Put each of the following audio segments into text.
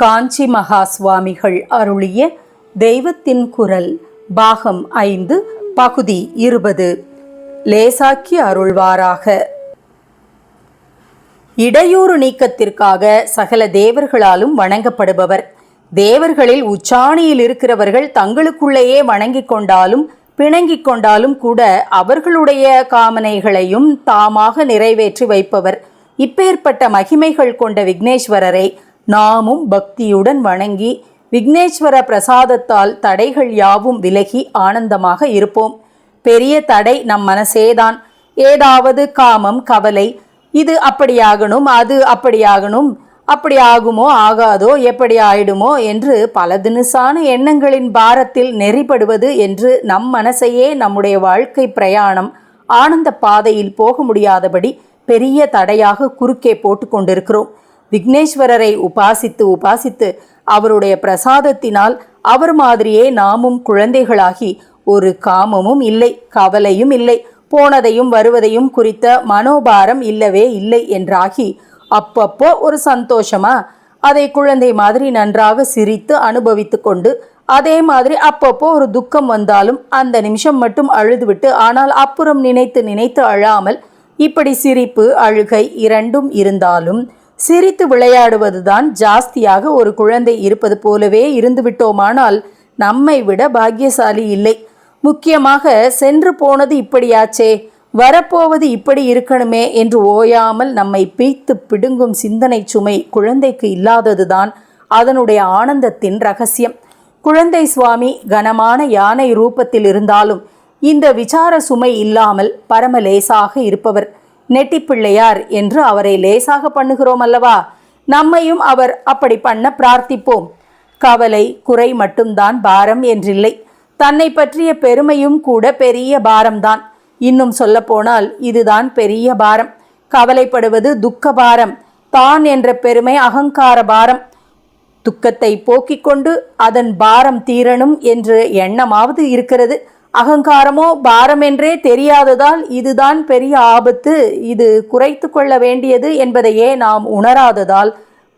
காஞ்சி மகா சுவாமிகள் அருளிய தெய்வத்தின் குரல் பாகம் ஐந்து பகுதி இருபது. லேசாக்கி அருள்வாராக. இடையூறு நீக்கத்திற்காக சகல தேவர்களாலும் வணங்கப்படுபவர். தேவர்களில் உச்சாணியில் இருக்கிறவர்கள் தங்களுக்குள்ளேயே வணங்கிக் கொண்டாலும் பிணங்கிக் கொண்டாலும் கூட அவர்களுடைய காமனைகளையும் தாமாக நிறைவேற்றி வைப்பவர். இப்பேற்பட்ட மகிமைகள் கொண்ட விக்னேஸ்வரரை நாமும் பக்தியுடன் வணங்கி விக்னேஸ்வர பிரசாதத்தால் தடைகள் யாவும் விலகி ஆனந்தமாக இருப்போம். பெரிய தடை நம் மனசேதான். ஏதாவது காமம் கவலை இது அப்படியாகணும் அது அப்படியாகணும் அப்படி ஆகுமோ ஆகாதோ எப்படி ஆயிடுமோ என்று பல தினுசான எண்ணங்களின் பாரத்தில் நெறிப்படுவது என்று நம் மனசையே நம்முடைய வாழ்க்கை பிரயாணம் ஆனந்த பாதையில் போக முடியாதபடி பெரிய தடையாக குறுக்கே போட்டு கொண்டிருக்கிறோம். விக்னேஸ்வரரை உபாசித்து உபாசித்து அவருடைய பிரசாதத்தினால் அவர் மாதிரியே நாமும் குழந்தைகளாகி ஒரு காமமும் இல்லை கவலையும் இல்லை போனதையும் வருவதையும் குறித்த மனோபாரம் இல்லவே இல்லை என்றாகி அப்பப்போ ஒரு சந்தோஷமா அதை குழந்தை மாதிரி நன்றாக சிரித்து அனுபவித்து கொண்டு அதே மாதிரி அப்பப்போ ஒரு துக்கம் வந்தாலும் அந்த நிமிஷம் மட்டும் அழுதுவிட்டு ஆனால் அப்புறம் நினைத்து நினைத்து அழாமல் இப்படி சிரிப்பு அழுகை இரண்டும் இருந்தாலும் சிரித்து விளையாடுவதுதான் ஜாஸ்தியாக ஒரு குழந்தை இருப்பது போலவே இருந்துவிட்டோமானால் நம்மை விட பாக்கியசாலி இல்லை. முக்கியமாக சென்று போனது இப்படியாச்சே வரப்போவது இப்படி இருக்கணுமே என்று ஓயாமல் நம்மை பீய்த்து பிடுங்கும் சிந்தனை சுமை குழந்தைக்கு இல்லாததுதான் அதனுடைய ஆனந்தத்தின் ரகசியம். குழந்தை சுவாமி கனமான யானை ரூபத்தில் இருந்தாலும் இந்த விசார சுமை இல்லாமல் பரமலேசாக இருப்பவர். நெட்டிப்பிள்ளையார் என்று அவரை லேசாக பண்ணுகிறோம் அல்லவா? நம்மையும் அவர் அப்படி பண்ண பிரார்த்திப்போம். கவலை குறை மட்டும்தான் பாரம் என்றில்லை. தன்னை பற்றிய பெருமையும் கூட பெரிய பாரம்தான். இன்னும் சொல்லப்போனால் இதுதான் பெரிய பாரம். கவலைப்படுவது துக்க பாரம். தான் என்ற பெருமை அகங்கார பாரம். துக்கத்தை போக்கிக் கொண்டு அதன் பாரம் தீரணும் என்று எண்ணமாவது இருக்கிறது. அகங்காரமோ பாரம் என்றே தெரியாததால் இதுதான் பெரிய ஆபத்து. இது குறைத்து கொள்ள வேண்டியது என்பதையே நாம் உணராததால்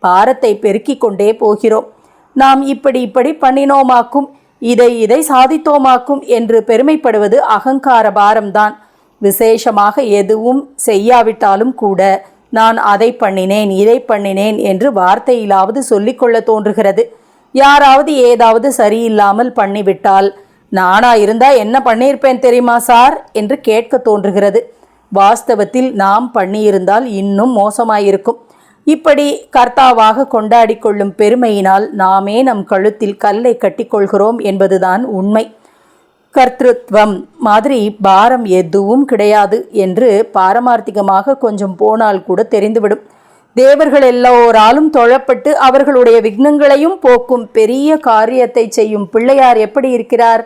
பாரத்தை பெருக்கிக் கொண்டே போகிறோம். நாம் இப்படி இப்படி பண்ணினோமாக்கும் இதை இதை சாதித்தோமாக்கும் என்று பெருமைப்படுவது அகங்கார பாரம்தான். விசேஷமாக எதுவும் செய்யாவிட்டாலும் கூட நான் அதை பண்ணினேன் இதை பண்ணினேன் என்று வார்த்தையிலாவது சொல்லிக்கொள்ள தோன்றுகிறது. யாராவது ஏதாவது சரியில்லாமல் பண்ணிவிட்டால் நானா இருந்தா என்ன பண்ணியிருப்பேன் தெரியுமா சார்? என்று கேட்க தோன்றுகிறது. வாஸ்தவத்தில் நாம் பண்ணியிருந்தால் இன்னும் மோசமாயிருக்கும். இப்படி கர்த்தாவாக கொண்டாடி கொள்ளும் பெருமையினால் நாமே நம் கழுத்தில் கல்லை கட்டிக்கொள்கிறோம் என்பதுதான் உண்மை. கர்த்திருவம் மாதிரி பாரம் எதுவும் கிடையாது என்று பாரமார்த்திகமாக கொஞ்சம் போனால் கூட தெரிந்துவிடும். தேவர்கள் எல்லோராலும் தொழப்பட்டு அவர்களுடைய விக்னங்களையும் போக்கும் பெரிய காரியத்தை செய்யும் பிள்ளையார் எப்படி இருக்கிறார்?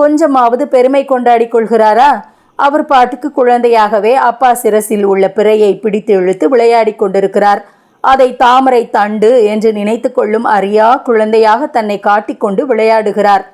கொஞ்சமாவது பெருமை கொண்டாடி கொள்கிறாரா? அவர் பாட்டுக்கு குழந்தையாகவே அப்பா சிரசில் உள்ள பிறையை பிடித்து இழுத்து விளையாடி கொண்டிருக்கிறார். அதை தாமரை தண்டு என்று நினைத்து கொள்ளும் அறியா குழந்தையாக தன்னை காட்டிக்கொண்டு விளையாடுகிறார்.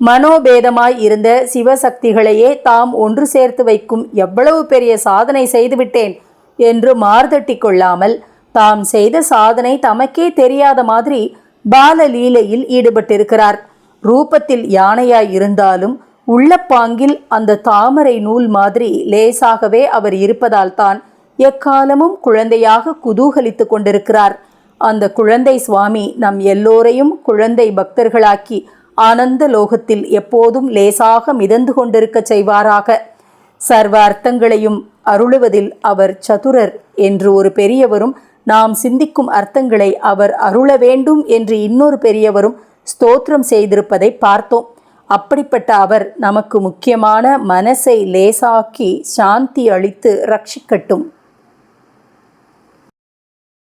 மனோபேதமாய் இருந்த சிவசக்திகளையே தாம் ஒன்று சேர்த்து வைக்கும் எவ்வளவு பெரிய சாதனை செய்துவிட்டேன் என்று மார்தட்டி கொள்ளாமல் தாம் செய்த சாதனை தமக்கே தெரியாத மாதிரி பாலலீலையில் ஈடுபட்டிருக்கிறார். ரூபத்தில் யானையாய் இருந்தாலும் உள்ளப்பாங்கில் அந்த தாமரை நூல் மாதிரி லேசாகவே அவர் இருப்பதால் தான் எக்காலமும் குழந்தையாக குதூகலித்து கொண்டிருக்கிறார். அந்த குழந்தை சுவாமி நம் எல்லோரையும் குழந்தை பக்தர்களாக்கி ஆனந்த லோகத்தில் எப்போதும் லேசாக மிதந்து கொண்டிருக்க செய்வாராக. சர்வ அர்த்தங்களையும் அருளுவதில் அவர் சதுரர் என்று ஒரு பெரியவரும் நாம் சிந்திக்கும் அர்த்தங்களை அவர் அருள வேண்டும் என்று இன்னொரு பெரியவரும் ஸ்தோத்திரம் செய்திருப்பதை பார்த்தோம். அப்படிப்பட்ட அவர் நமக்கு முக்கியமான மனசை லேசாக்கி சாந்தி அளித்து ரட்சிக்கட்டும்.